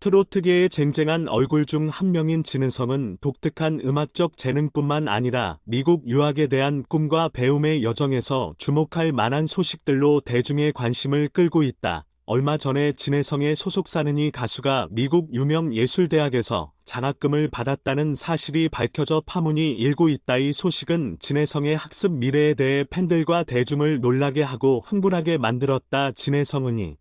트로트계의 쟁쟁한 얼굴 중 한 명인 진은성은 독특한 음악적 재능뿐만 아니라 미국 유학에 대한 꿈과 배움의 여정에서 주목할 만한 소식들로 대중의 관심을 끌고 있다. 얼마 전에 진혜성의 소속사는 이 가수가 미국 유명 예술대학에서 장학금을 받았다는 사실이 밝혀져 파문이 일고 있다. 이 소식은 진혜성의 학습 미래에 대해 팬들과 대중을 놀라게 하고 흥분하게 만들었다. 진혜성은이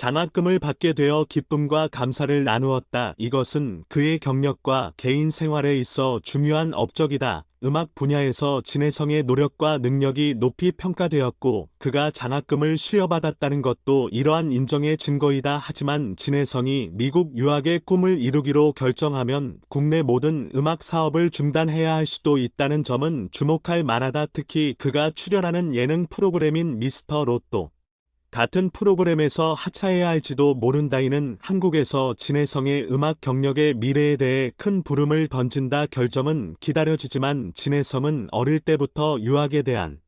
장학금을 받게 되어 기쁨과 감사를 나누었다. 이것은 그의 경력과 개인 생활에 있어 중요한 업적이다. 음악 분야에서 진혜성의 노력과 능력이 높이 평가되었고 그가 장학금을 수여받았다는 것도 이러한 인정의 증거이다. 하지만 진혜성이 미국 유학의 꿈을 이루기로 결정하면 국내 모든 음악 사업을 중단해야 할 수도 있다는 점은 주목할 만하다. 특히 그가 출연하는 예능 프로그램인 미스터 로또 같은 프로그램에서 하차해야 할지도 모른다이는 한국에서 진혜성의 음악 경력의 미래에 대해 큰 부름을 던진다 결점은 기다려지지만 진혜성은 어릴 때부터 유학에 대한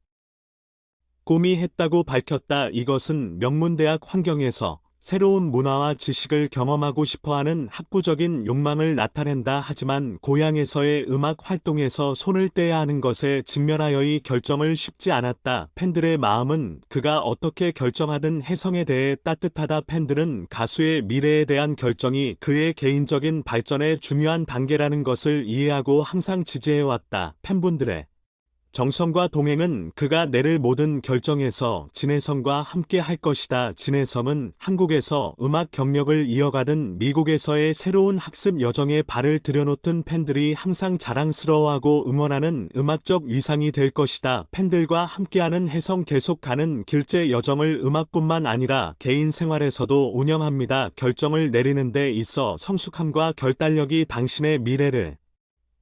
꿈이 했다고 밝혔다. 이것은 명문대학 환경에서 새로운 문화와 지식을 경험하고 싶어 하는 학구적인 욕망을 나타낸다. 하지만 고향에서의 음악 활동에서 손을 떼야 하는 것에 직면하여 이 결정을 쉽지 않았다. 팬들의 마음은 그가 어떻게 결정하든 혜성에 대해 따뜻하다. 팬들은 가수의 미래에 대한 결정이 그의 개인적인 발전에 중요한 단계라는 것을 이해하고 항상 지지해왔다. 팬분들의 정성과 동행은 그가 내를 모든 결정에서 진혜성과 함께 할 것이다. 진혜성은 한국에서 음악 경력을 이어가든 미국에서의 새로운 학습 여정에 발을 들여놓던 팬들이 항상 자랑스러워하고 응원하는 음악적 위상이 될 것이다. 팬들과 함께하는 혜성 계속 가는 길제 여정을 음악뿐만 아니라 개인 생활에서도 운영합니다. 결정을 내리는 데 있어 성숙함과 결단력이 당신의 미래를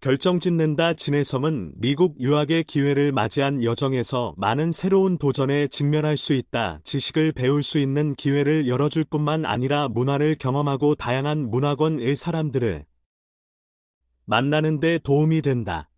결정짓는다 진혜성은 미국 유학의 기회를 맞이한 여정에서 많은 새로운 도전에 직면할 수 있다. 지식을 배울 수 있는 기회를 열어줄 뿐만 아니라 문화를 경험하고 다양한 문화권의 사람들을 만나는 데 도움이 된다.